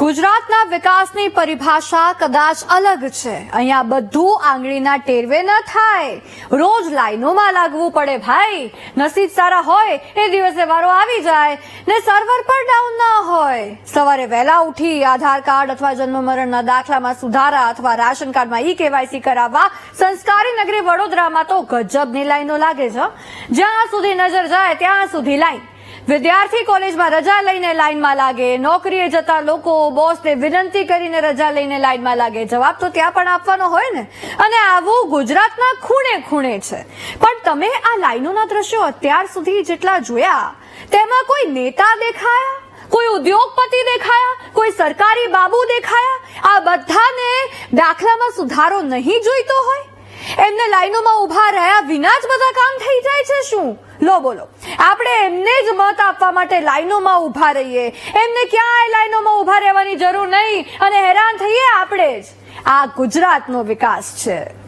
ગુજરાતના વિકાસની પરિભાષા કદાચ અલગ છે. અહીંયા બધું આંગળીના ટેરવે ન થાય. રોજ લાઈનોમાં લાગવું પડે ભાઈ. નસીબ સારા હોય એ દિવસે વારો આવી જાય ને સર્વર પર ડાઉન ના હોય. સવારે વહેલા ઉઠી આધાર કાર્ડ અથવા જન્મ મરણના દાખલામાં સુધારા અથવા રાશન કાર્ડમાં ઈ કેવાયસી કરાવવા સંસ્કારી નગરી વડોદરામાં તો ગજબની લાઈનો લાગે છે. જ્યાં સુધી નજર જાય ત્યાં સુધી લાઈન. વિદ્યાર્થી કોલેજમાં રજા લઈને લાઈનમાં લાગે. નોકરીએ જતા લોકો બોસને વિનંતી કરીને રજા લઈને લાઇનમાં લાગે. જવાબ તો ત્યાં પણ આપવાનો હોય ને. અને આવું ગુજરાતના ખૂણે ખૂણે છે. પણ તમે આ લાઈનોના દ્રશ્યો અત્યાર સુધી જેટલા જોયા, તેમાં કોઈ નેતા દેખાયા, કોઈ ઉદ્યોગપતિ દેખાયા, કોઈ સરકારી બાબુ દેખાયા, આ બધાને દાખલામાં સુધારો નહીં જોઈતો હોય? એમને લાઈનોમાં ઊભા રહ્યા વિના જ બધા કામ થઈ જાય શું? લો બોલો. આપણે એમને જ મત આપવા માટે લાઈનોમાં ઊભા રહીએ. એમને ક્યાંય લાઈનોમાં ઊભા રહેવાની જરૂર નહીં. અને હેરાન થઈએ આપણે જ. આ ગુજરાતનો વિકાસ છે.